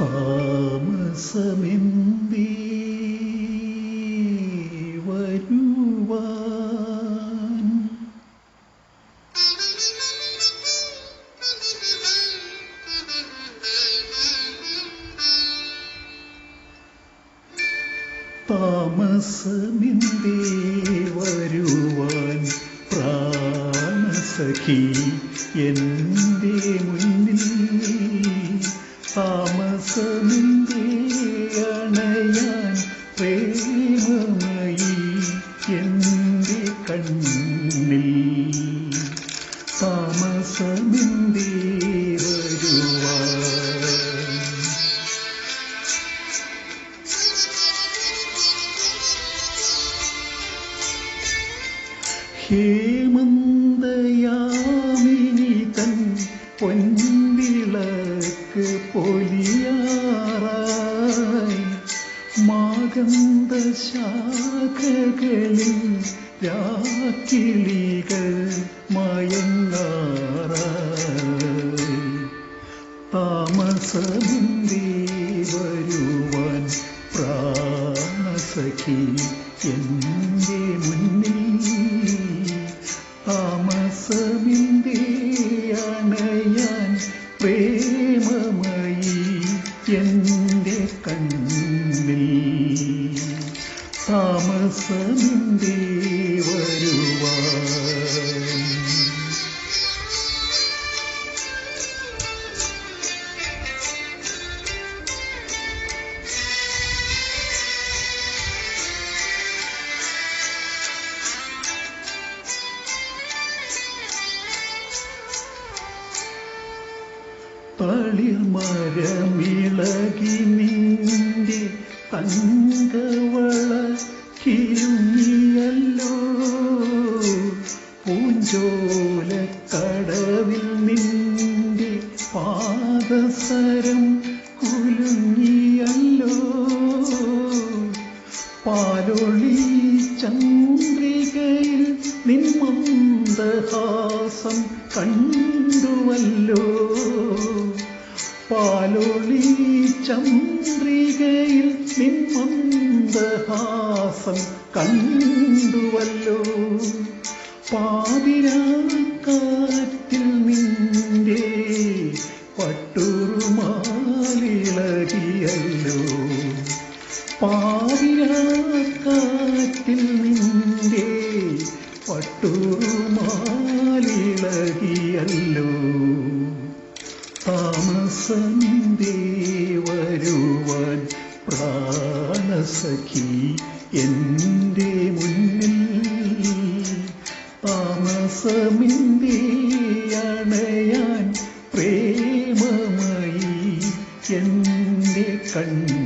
താമസമെന്തേ വരുവാൻ. താമസമെന്തേ വരുവാൻ പ്രാണസഖി എന്റെ പ്രേമമയി എന്റെ കണ്ണിൽ താമസമെന്തേ മാകന്ത ശാഖകളിൽ രാക്കിളികൾ മയങ്ങാറ താമസമുണ്ടേ വരുവാൻ പ്രാണസഖി എന്റെ മുന്നിൽ? താമസമിന്തി അണയാൻ പ്രേമമയി എന്റെ കണ്ണിൽ? താമസമിന്തേ വരുവാൻ. തളിർമരമിളകി നിന്റെ തങ്കവള കിരുങ്ങിയല്ലോ പൂഞ്ചോലക്കടവിൽ നിന്റെ പാദസരം കുലുങ്ങിയല്ലോ. പാലൊളി ചന്ദ്രികയിൽ നിന്മന്ദഹാസം കണ്ടുവല്ലോ. പാലൊളി ചന്ദ്രികയിൽ നിന്മന്ദഹാസം കണ്ടുവല്ലോ. പാതിരാക്കാറ്റിൽ നിന്റെ പട്ടുറുമാലിളകിയല്ലോ. പാതിരാക്കാറ്റിൽ നിന്റെ പട്ടുറുമാലിളകിയല്ലോ. താമസന്തേ വരുവാൻ പ്രാണസഖി എന്റെ മുന്നിൽ താമസമിന്റെ അണയാൻ പ്രേമമായി എന്റെ കണ്ണിൽ